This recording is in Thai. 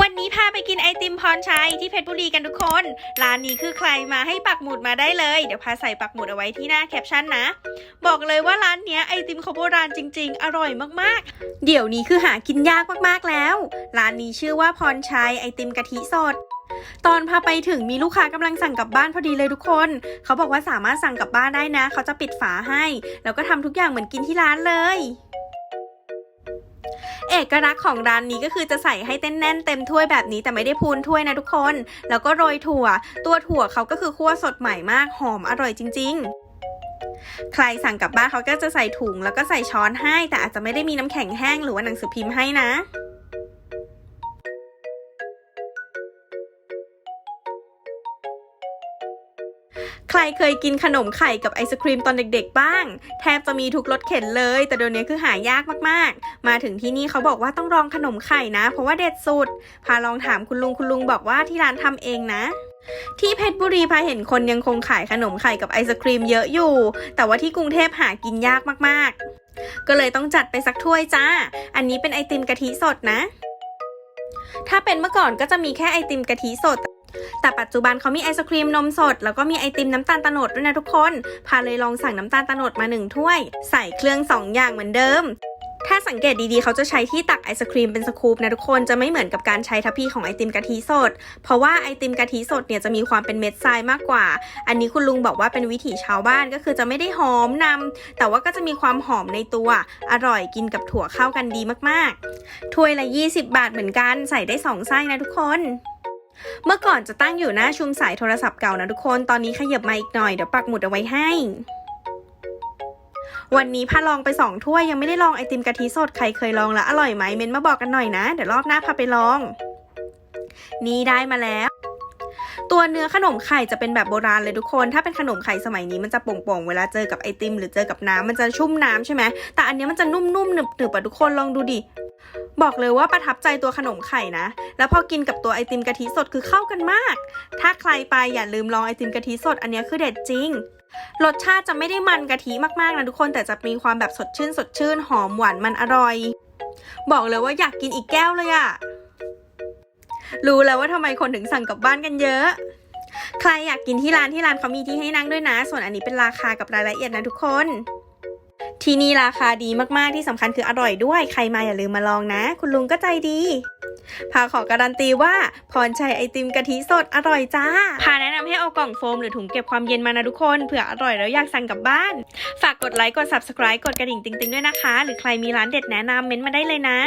วันนี้พาไปกินไอติมพรชัยที่เพชรบุรีกันทุกคน ร้านนี้คือใครมาให้ปักหมุดมาได้เลย เดี๋ยวพาใส่ปักหมุดเอาไว้ที่หน้าแคปชั่นนะ บอกเลยว่าร้านเนี้ยไอติมเขาโบราณจริง ๆ อร่อยมากๆ เดี๋ยวนี้คือหากินยากมากๆแล้ว ร้านนี้ชื่อว่าพรชัยไอติมกะทิสดตอนพาไปถึงมีลูกค้ากำลังสั่งกลับบ้านพอดีเลยทุกคน เขาบอกว่าสามารถสั่งกลับบ้านได้นะ เขาจะปิดฝาให้ แล้วก็ทำทุกอย่างเหมือนกินที่ร้านเลย เอกลักษณ์ของร้านนี้ก็คือจะใส่ให้เต้นแน่นเต็มถ้วยแบบนี้แต่ไม่ได้พูนถ้วยนะทุกคน แล้วก็โรยถั่ว ตัวถั่วเขาก็คือคั่วสดใหม่มากหอมอร่อยจริง ๆใครสั่งกลับบ้านเขาก็จะใส่ถุงแล้วก็ใส่ช้อนให้ แต่อาจจะไม่ได้มีน้ำแข็งแห้งหรือว่าหนังสือพิมพ์ให้นะ รเคยกินขนมไข่กับไอศครีมตอนเด็กๆ บ้าง แทบจะมีทุกรสเข็นเลย แต่เดี๋ยวนี้คือหายากมากๆ มาถึงที่นี่เขาบอกว่าต้องลองขนมไข่นะ เพราะว่าเด็ดสุด พาลองถามคุณลุงคุณลุงบอกว่าที่ร้านทำเองนะ ที่เพชรบุรีพาเห็นคนยังคงขายขนมไข่กับไอศครีมเยอะอยู่ แต่ว่าที่กรุงเทพหากินยากมากๆ ก็เลยต้องจัดไปสักถ้วยจ้า อันนี้เป็นไอติมกะทิสดนะถ้าเป็นเมื่อก่อนก็จะมีแค่ไอติมกะทิสด แต่ปัจจุบันเขามีไอศครีมนมสด แล้วก็มีไอติมน้ำตาลตะโนดด้วยนะทุกคน พาเลยลองสั่งน้ำตาลตะโนดมาหนึ่งถ้วย ใส่เครื่องสองอย่างเหมือนเดิมถ้าสังเกตดีๆ เขาจะใช้ที่ตักไอศครีมเป็นสกูปนะทุกคน จะไม่เหมือนกับการใช้ทัพพีของไอติมกะทิสด เพราะว่าไอติมกะทิสดเนี่ยจะมีความเป็นเม็ดทรายมากกว่า อันนี้คุณลุงบอกว่าเป็นวิถีชาวบ้านก็คือจะไม่ได้หอมนำแต่ว่าก็จะมีความหอมในตัว อร่อยกินกับถั่วเข้ากันดีมากๆ ถ้วยละ 20 บาทเหมือนกัน ใส่ได้สองไส้นะทุกคน เมื่อก่อนจะตั้งอยู่หน้าชุมสายโทรศัพท์เก่านะทุกคน ตอนนี้ขยับมาอีกหน่อยเดี๋ยวปักหมุดเอาไว้ให้ วันนี้พาลองไปสองถ้วยยังไม่ได้ลองไอติมกะทิสดใครเคยลองแล้วอร่อยไหมเมนมาบอกกันหน่อยนะ เดี๋ยวรอบหน้าพาไปลอง นี่ได้มาแล้ว ตัวเนื้อขนมไข่จะเป็นแบบโบราณเลยทุกคน ถ้าเป็นขนมไข่สมัยนี้มันจะโป่งๆ เวลาเจอกับไอติม หรือเจอกับน้ำมันจะชุ่มน้ำใช่ไหม แต่อันนี้มันจะนุ่มๆหนึบๆอะทุกคนลองดูดิบอกเลยว่าประทับใจตัวขนมไข่นะ แล้วพอกินกับตัวไอติมกะทิสดคือเข้ากันมาก ถ้าใครไปอย่าลืมลองไอติมกะทิสดอันนี้คือเด็ดจริง รสชาติจะไม่ได้มันกะทิมากๆนะทุกคนแต่จะมีความแบบสดชื่นสดชื่นหอมหวานมันอร่อย บอกเลยว่าอยากกินอีกแก้วเลยอะ รู้แล้วว่าทำไมคนถึงสั่งกลับบ้านกันเยอะ ใครอยากกินที่ร้านที่ร้านเขามีที่ให้นั่งด้วยนะ ส่วนอันนี้เป็นราคากับรายละเอียดนะทุกคน ที่นี่ราคาดีมากๆที่สำคัญคืออร่อยด้วย ใครมาอย่าลืมมาลองนะ คุณลุงก็ใจดีพาขอการันตีว่าพรชัยไอติมกะทิสดอร่อยจ้า พาแนะนำให้เอากล่องโฟมหรือถุงเก็บความเย็นมานะทุกคนเผื่ออร่อยแล้วอยากสั่งกลับบ้าน ฝากกดไลค์กด subscribe กดกระดิ่งติ๊งๆด้วยนะคะ หรือใครมีร้านเด็ดแนะนำเม้นต์มาได้เลยนะ